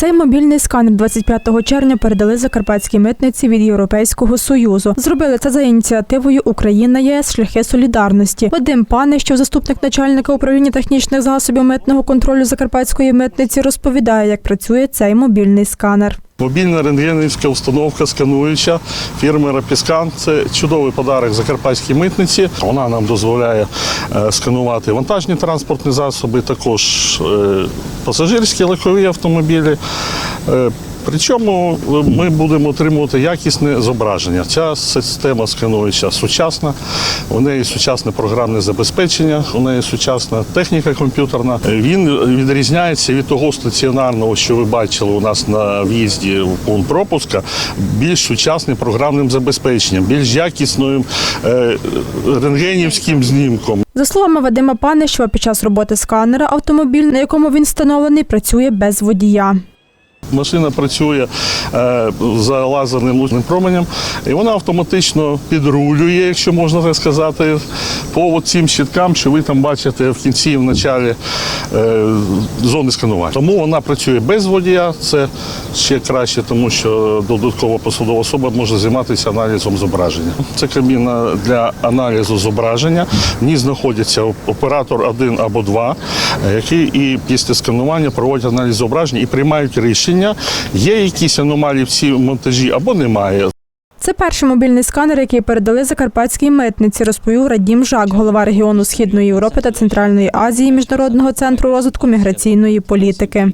Цей мобільний сканер 25 червня передали закарпатській митниці від Європейського союзу. Зробили це за ініціативою Україна ЄС шляхи солідарності. Вадим Панищев, заступник начальника управління технічних засобів митного контролю закарпатської митниці, розповідає, як працює цей мобільний сканер. Мобільна рентгенівська установка скануюча фірми Рапіскан. Це чудовий подарок закарпатській митниці. Вона нам дозволяє е, сканувати вантажні транспортні засоби, також е, пасажирські легкові автомобілі. Е, Причому ми будемо отримувати якісне зображення. Ця система скануюча сучасна, у неї сучасне програмне забезпечення, у неї сучасна техніка комп'ютерна. Він відрізняється від того стаціонарного, що ви бачили у нас на в'їзді в пункт пропуска, більш сучасним програмним забезпеченням, більш якісним е, рентгенівським знімком. За словами Вадима Панищева, під час роботи сканера автомобіль, на якому він встановлений, працює без водія. Машина працює е, за лазерним лучним променем, і вона автоматично підрулює, якщо можна так сказати, по цим щиткам, що ви там бачите в кінці і в началі е, зони сканування. Тому вона працює без водія. Це ще краще, тому що додаткова посадова особа може займатися аналізом зображення. Це кабіна для аналізу зображення. В ній знаходиться оператор один або два, е, які і після сканування проводять аналіз зображення і приймають рішення, є якісь аномалії в цій монтажі або немає. Це перший мобільний сканер, який передали закарпатській митниці, розповів Радім Жак, голова регіону Східної Європи та Центральної Азії Міжнародного центру розвитку міграційної політики.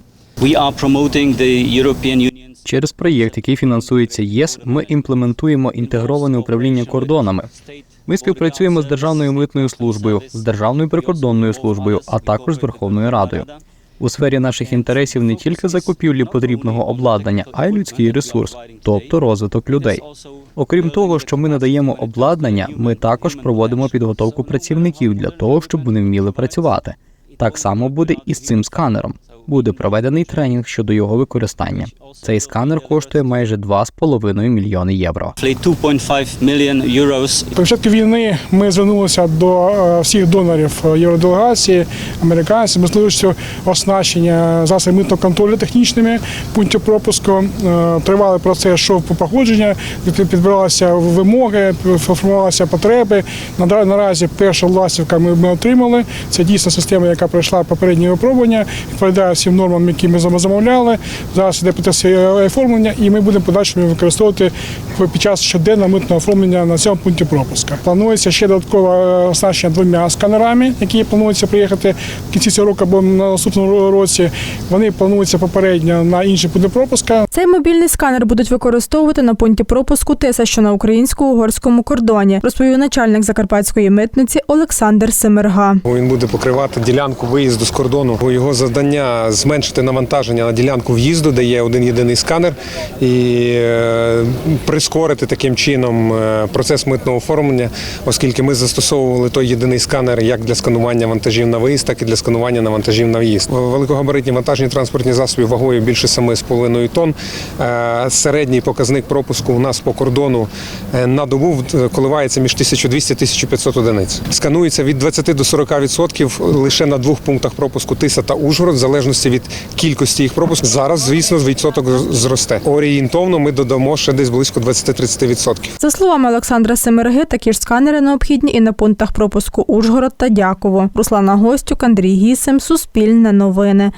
Через проєкт, який фінансується ЄС, ми імплементуємо інтегроване управління кордонами. Ми співпрацюємо з Державною митною службою, з Державною прикордонною службою, а також з Верховною Радою. У сфері наших інтересів не тільки закупівлі потрібного обладнання, а й людський ресурс, тобто розвиток людей. Окрім того, що ми надаємо обладнання, ми також проводимо підготовку працівників для того, щоб вони вміли працювати. Так само буде і з цим сканером. Буде проведений тренінг щодо його використання. Цей сканер коштує майже 2,5 мільйони євро. 2.5 million euros При початку війни ми звернулися до е, всіх донорів е, євроделегації, американців, можливістю оснащення засобів митного контролю технічними пунктів пропуску. Е, Тривалий процес йшов по походження, під- підбиралися вимоги, формувалися потреби. Наразі перша ластівка ми, ми отримали. Це дійсно система, яка пройшла попереднє випробування, відповідає всім нормам, які ми замовляли. Зараз йде процес оформлення, і ми будемо подальшому використовувати під час щоденного митного оформлення на цьому пункті пропуска. Планується ще додаткове е, оснащення двома сканерами, які плануються приїхати в кінці цього року або на наступному році. Вони плануються попередньо на інші пункти пропуска. Цей мобільний сканер будуть використовувати на пункті пропуску Тиса, що на українсько-угорському кордоні, розповів начальник закарпатської митниці Олександр Семерга. Він буде покривати ділянку виїзду з кордону. Його завдання зменшити навантаження на ділянку в'їзду, де є один єдиний сканер, і е, прискорити таким чином е, процес митного оформлення, оскільки ми застосовували той єдиний сканер як для сканування вантажів на виїзд, так і для сканування на вантажів на в'їзд. Великогабаритні вантажні транспортні засоби вагою більше 7,5 тонн. Е, Середній показник пропуску у нас по кордону на добу коливається між 1200 1500 одиниць. Сканується від 20 до 40% лише на двох пунктах пропуску Тиса та Ужгород, в залежності від кількості їх пропуску. Зараз, звісно, відсоток зросте. Орієнтовно ми додамо ще десь близько 20-30%. За словами Олександра Семерги, такі ж сканери необхідні і на пунктах пропуску Ужгород та Дяково. Руслана Гостюк, Андрій Гісем, Суспільне новини.